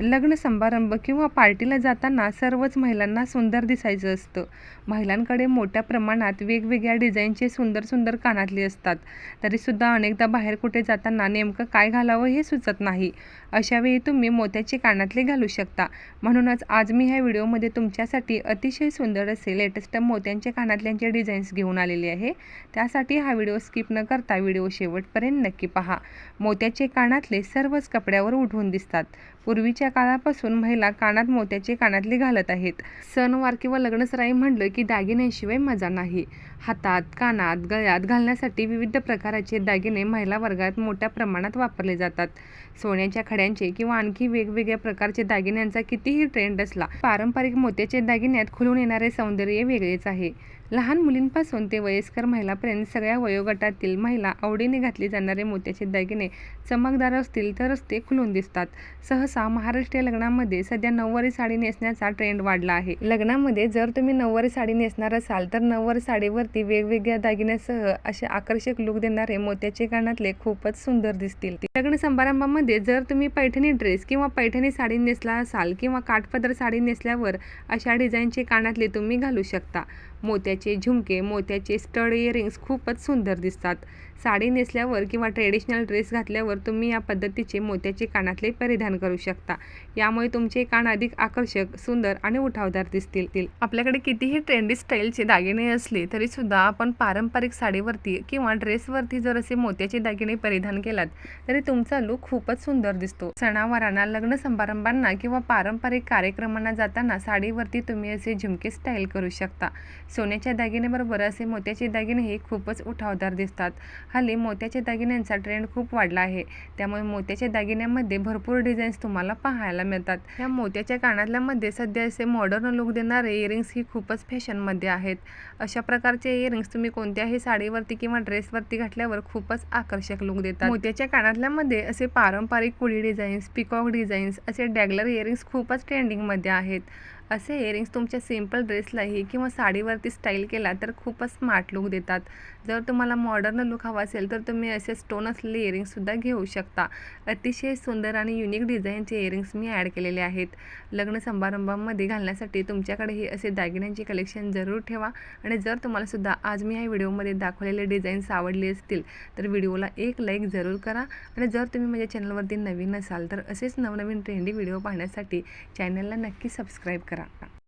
लग्न समारंभ किंवा पार्टीला जाताना सर्वच महिलांना सुंदर दिसायचं असतं. महिलांकडे मोठ्या प्रमाणात वेगवेगळ्या डिझाईनचे सुंदर सुंदर कानातले असतात. तरीसुद्धा अनेकदा बाहेर कुठे जाताना नेमकं काय घालावं हे सुचत नाही. अशावेळी तुम्ही मोत्याचे कानातले घालू शकता. म्हणूनच आज मी ह्या व्हिडिओमध्ये तुमच्यासाठी अतिशय सुंदर असे लेटेस्ट मोत्यांचे कानातल्यांचे डिझाईन्स घेऊन आलेले आहे. त्यासाठी हा व्हिडिओ स्किप न करता व्हिडिओ शेवटपर्यंत नक्की पहा. मोत्याचे कानातले सर्वच कपड्यावर उठून दिसतात. पूर्वीच्या काळापासून महिला कानात मोत्याचे कानातले घालत आहेत. सणवार किंवा लग्नसराई म्हणलं की दागिन्यांशिवाय मजा नाही. हातात कानात गळ्यात घालण्यासाठी विविध प्रकाराचे दागिने महिला वर्गात मोठ्या प्रमाणात वापरले जातात. सोन्याच्या खड्यांचे किंवा आणखी वेगवेगळ्या प्रकारचे दागिन्यांचा कितीही ट्रेंड असला पारंपरिक मोत्याचे दागिन्यात खुलून येणारे सौंदर्य वेगळेच आहे. लहान मुलींपासून ते वयस्कर महिलापर्यंत सगळ्या वयोगटातील महिला आवडीने घातले जाणारे मोत्याचे दागिने चमकदार असतील तरच ते खुलून दिसतात. सहसा महाराष्ट्रीय लग्नामध्ये सध्या नऊवारी साडी नेसण्याचा ट्रेंड वाढला आहे. लग्नामध्ये जर तुम्ही नऊवारी साडी नेसणार असाल तर नऊवारी साडीवरती वेगवेगळ्या दागिन्यासह असे आकर्षक लुक देणारे मोत्याचे कानातले खूपच सुंदर दिसतील. लग्न समारंभामध्ये जर तुम्ही पैठणी ड्रेस किंवा पैठणी साडी नेसला असाल किंवा काठपदर साडी नेसल्यावर अशा डिझाईनचे कानातले तुम्ही घालू शकता. मोत्याचे झुमके मोत्याचे स्टड इयरिंग्स खूपच सुंदर दिसतात. साडी नेसल्यावर किंवा ट्रेडिशनल ड्रेस घातल्यावर तुम्ही या पद्धतीचे मोत्याचे कानातले परिधान करू शकता. यामुळे तुमचे कान अधिक आकर्षक सुंदर आणि उठावदार दिसतील. आपल्याकडे कितीही ट्रेंडी स्टाईलचे दागिने असले तरीसुद्धा आपण पारंपरिक साडीवरती किंवा ड्रेसवरती जर असे मोत्याचे दागिने परिधान केलात तरी तुमचा लुक खूपच सुंदर दिसतो. सणावारांना लग्न समारंभांना किंवा पारंपरिक कार्यक्रमांना जाताना साडीवरती तुम्ही असे झुमके स्टाईल करू शकता. सोन्याच्या दागिन्याबरोबर असे मोत्याचे दागिने हे खूपच उठावदार दिसतात. हल्ली मोत्याच्या दागिन्यांचा ट्रेंड खूप वाढला आहे. त्यामुळे मोत्याच्या दागिन्यांमध्ये भरपूर डिझाईन्स तुम्हाला पाहायला मिळतात. या मोत्याच्या कानातल्यामध्ये सध्या असे मॉडर्न लुक देणारे इयरिंग्स ही खूपच फॅशनमध्ये आहेत. अशा प्रकारचे इयरिंग्स तुम्ही कोणत्याही साडीवरती किंवा ड्रेसवरती घातल्यावर खूपच आकर्षक लुक देतात. मोत्याच्या कानातल्यामध्ये असे पारंपरिक कुळी डिझाईन्स पिकॉक डिझाईन्स असे डॅगलर इयरिंग्स खूपच ट्रेंडिंगमध्ये आहेत. असे इयरिंग्स तुमच्या सिंपल ड्रेसलाही किंवा साडीवरती स्टाईल केला तर खूपच स्मार्ट लुक देतात. जर तुम्हाला मॉडर्न लुक हवा असेल तर तुम्ही असे स्टोन असलेले इयरिंग्ससुद्धा घेऊ शकता. अतिशय सुंदर आणि युनिक डिझाईनचे इयरिंग्स मी ॲड केलेले आहेत. लग्न समारंभामध्ये घालण्यासाठी तुमच्याकडेही असे दागिन्यांचे कलेक्शन जरूर ठेवा. आणि जर तुम्हालासुद्धा आज मी ह्या व्हिडिओमध्ये दाखवलेले डिझाईन्स आवडले असतील तर व्हिडिओला एक लाईक जरूर करा. आणि जर तुम्ही माझ्या चॅनलवरती नवीन असाल तर असेच नवनवीन ट्रेंडी व्हिडिओ पाहण्यासाठी चॅनलला नक्की सबस्क्राईब करा. chakra.